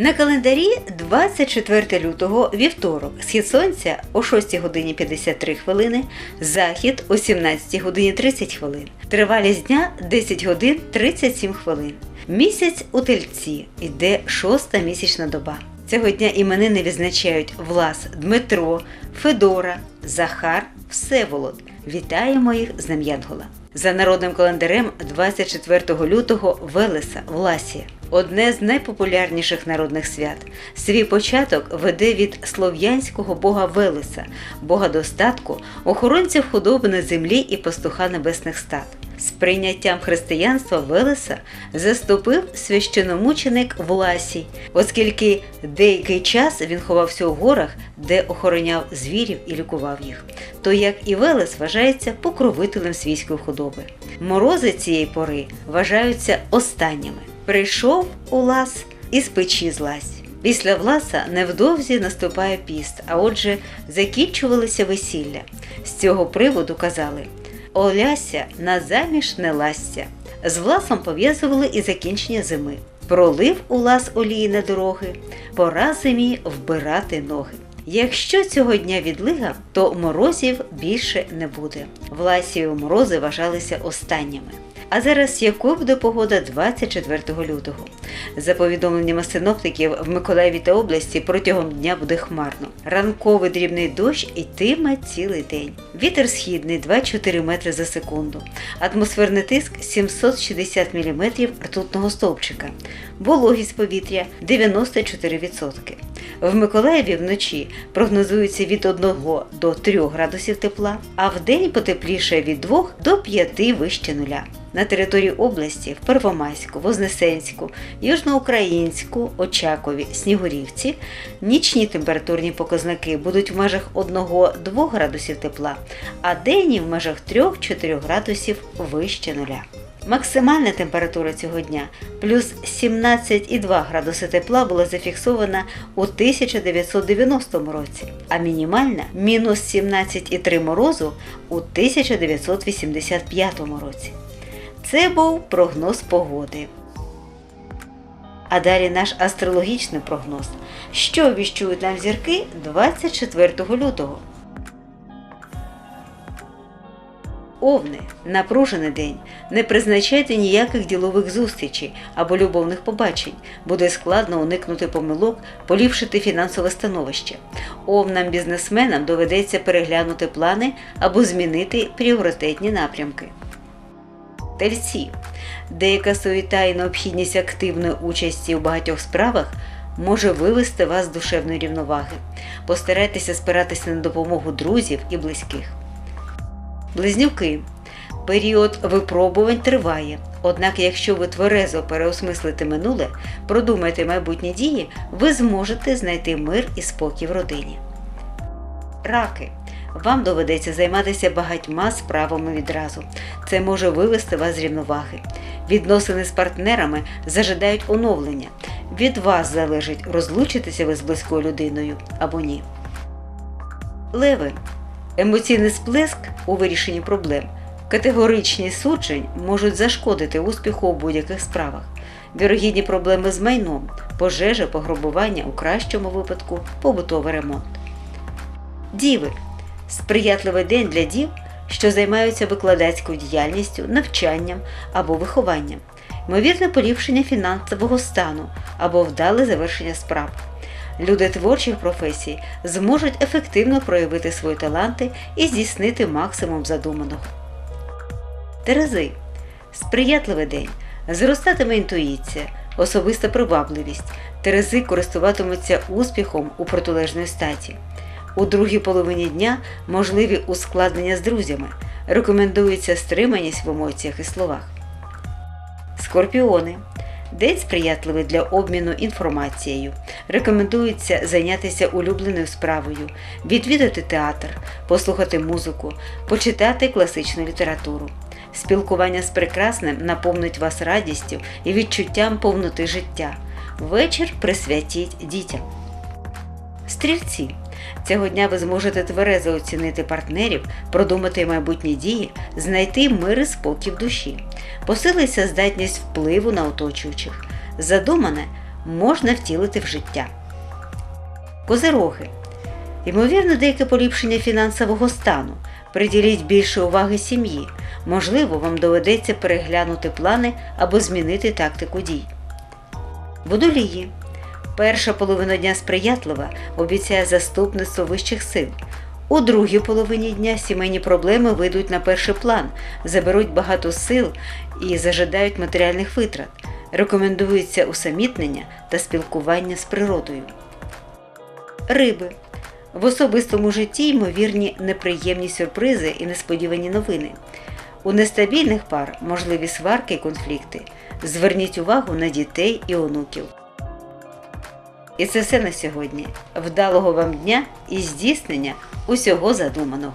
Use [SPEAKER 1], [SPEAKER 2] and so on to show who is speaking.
[SPEAKER 1] На календарі 24 лютого вівторок. Схід сонця о 6 годині 53 хвилини, захід о 17 годині 30 хвилин. Тривалість дня 10 годин 37 хвилин. Місяць у тельці йде шоста місячна доба. Цього дня іменини відзначають Влас Дмитро, Федора, Захар, Всеволод. Вітаємо їх з Днем Янгола. За народним календарем 24 лютого Велеса Власія. Одне з найпопулярніших народних свят. Свій початок веде від слов'янського бога Велеса, бога достатку, охоронця худоби на землі і пастуха небесних стад. З прийняттям християнства Велеса заступив священомученик Власій, оскільки деякий час він ховався у горах, де охороняв звірів і лікував їх. То як і Велес вважається покровителем свійської худоби. Морози цієї пори вважаються останніми. Прийшов Улас із печі злазь. Після власа невдовзі наступає піст, а отже, закінчувалися весілля. З цього приводу казали Оляся на заміж не ластя. З власом пов'язували і закінчення зими. Пролив у лас олії на дороги, пора зимі вбирати ноги. Якщо цього дня відлига, то морозів більше не буде. Власіві морози вважалися останніми. А зараз якою буде погода 24 лютого? За повідомленнями синоптиків, в Миколаєві та області протягом дня буде хмарно. Ранковий дрібний дощ йтиме цілий день. Вітер східний 2-4 метри за секунду. Атмосферний тиск 760 мм ртутного стовпчика. Вологість повітря 94%. В Миколаєві вночі прогнозується від 1 до 3 градусів тепла, а в день потепліше від 2 до 5 вище нуля. На території області в Первомайську, Вознесенську, Южноукраїнську, Очакові, Снігурівці нічні температурні показники будуть в межах 1-2 градусів тепла, а денні в межах 3-4 градусів вище нуля. Максимальна температура цього дня плюс 17,2 градуси тепла була зафіксована у 1990 році, а мінімальна мінус 17,3 морозу у 1985 році. Це був прогноз погоди. А далі наш астрологічний прогноз. Що віщують нам зірки 24 лютого? Овни, напружений день. Не призначайте ніяких ділових зустрічей або любовних побачень. Буде складно уникнути помилок, поліпшити фінансове становище. Овнам-бізнесменам доведеться переглянути плани або змінити пріоритетні напрямки. Тельці. Деяка суєта і необхідність активної участі у багатьох справах може вивести вас з душевної рівноваги. Постарайтеся спиратися на допомогу друзів і близьких. Близнюки. Період випробувань триває. Однак, якщо ви тверезо переосмислите минуле, продумаєте майбутні дії, ви зможете знайти мир і спокій в родині. Раки. Вам доведеться займатися багатьма справами відразу. Це може вивести вас з рівноваги. Відносини з партнерами зажидають оновлення. Від вас залежить, розлучитися ви з близькою людиною або ні. Леви. Емоційний сплеск у вирішенні проблем, категоричні суджень можуть зашкодити успіху у будь-яких справах. Вірогідні проблеми з майном, пожежа, пограбування у кращому випадку, побутовий ремонт. Діви сприятливий день для дів, що займаються викладацькою діяльністю, навчанням або вихованням, ймовірне поліпшення фінансового стану або вдале завершення справ. Люди творчих професій зможуть ефективно проявити свої таланти і здійснити максимум задуманого. Терези сприятливий день. Зростатиме інтуїція, особиста привабливість. Терези користуватимуться успіхом у протилежної статі. У другій половині дня можливі ускладнення з друзями. Рекомендується стриманість в емоціях і словах. Скорпіони. День сприятливий для обміну інформацією. Рекомендується зайнятися улюбленою справою, відвідати театр, послухати музику, почитати класичну літературу. Спілкування з прекрасним наповнить вас радістю і відчуттям повноти життя. Вечір присвятіть дітям. Стрільці. Цього дня ви зможете тверезо оцінити партнерів, продумати майбутні дії, знайти мир і спокій в душі, посилиться здатність впливу на оточуючих. Задумане можна втілити в життя. Козироги. Ймовірно, деяке поліпшення фінансового стану. Приділіть більше уваги сім'ї. Можливо, вам доведеться переглянути плани або змінити тактику дій. Водолії. Перша половина дня сприятлива обіцяє заступництво вищих сил. У другій половині дня сімейні проблеми вийдуть на перший план, заберуть багато сил і зажадають матеріальних витрат. Рекомендується усамітнення та спілкування з природою. Риби. В особистому житті ймовірні неприємні сюрпризи і несподівані новини. У нестабільних пар можливі сварки і конфлікти. Зверніть увагу на дітей і онуків. І це все на сьогодні. Вдалого вам дня і здійснення усього задуманого.